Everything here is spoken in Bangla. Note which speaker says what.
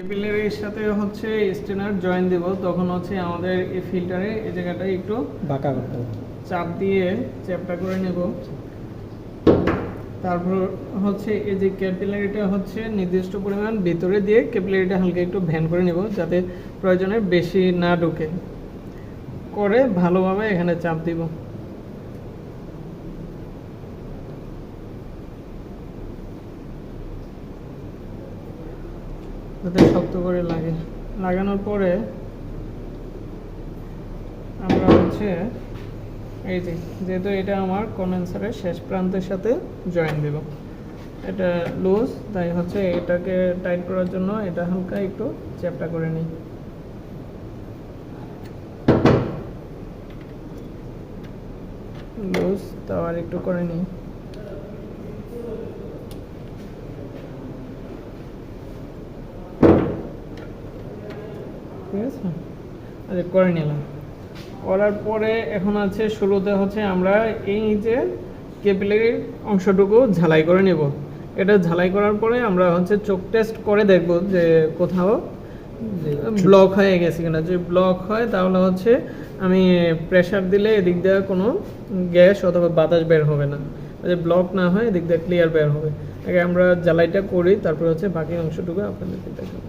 Speaker 1: ক্যাপিলারির সাথে হচ্ছে স্টেনার জয়েন দেব তখন হচ্ছে আমাদের এই ফিল্টারে এই জায়গাটা একটু
Speaker 2: বাঁকা করতে হবে।
Speaker 1: চাপ দিয়ে চ্যাপটা করে নেব। তারপর হচ্ছে এই যে ক্যাপিলারিটা হচ্ছে নির্দিষ্ট পরিমাণ ভিতরে দিয়ে ক্যাপিলারিটা হালকা একটু ভ্যান করে নেব যাতে প্রয়োজনে বেশি না ঢোকে। করে ভালোভাবে এখানে চাপ দিব। যাতে শক্ত করে লাগে। লাগানোর পরে আমরা হচ্ছে, এই যে, যেহেতু এটা আমার কন্ডেন্সারের শেষ প্রান্তের সাথে জয়েন দেব। এটা লুজ তাই হচ্ছে এটাকে টাইট করার জন্য এটা হালকা একটু চ্যাপটা করে নিই। লুজ তাও আর একটু করে নিই। ঠিক আছে? আচ্ছা করে নিলাম। করার পরে এখন আছে শুরুতে হচ্ছে আমরা এই যে ক্যাপিলারির অংশটুকু ঝালাই করে নেব। এটা ঝালাই করার পরে আমরা হচ্ছে চোখ টেস্ট করে দেখব যে কোথাও ব্লক হয়ে গেছে কিনা। যদি ব্লক হয় তাহলে হচ্ছে আমি প্রেসার দিলে এদিক দিয়ে কোনো গ্যাস অথবা বাতাস বের হবে না। যদি ব্লক না হয় এদিক দিয়ে ক্লিয়ার বের হবে। আগে আমরা জ্বালাইটা করি তারপর হচ্ছে বাকি অংশটুকু আপনাদেরকে দেখাবো।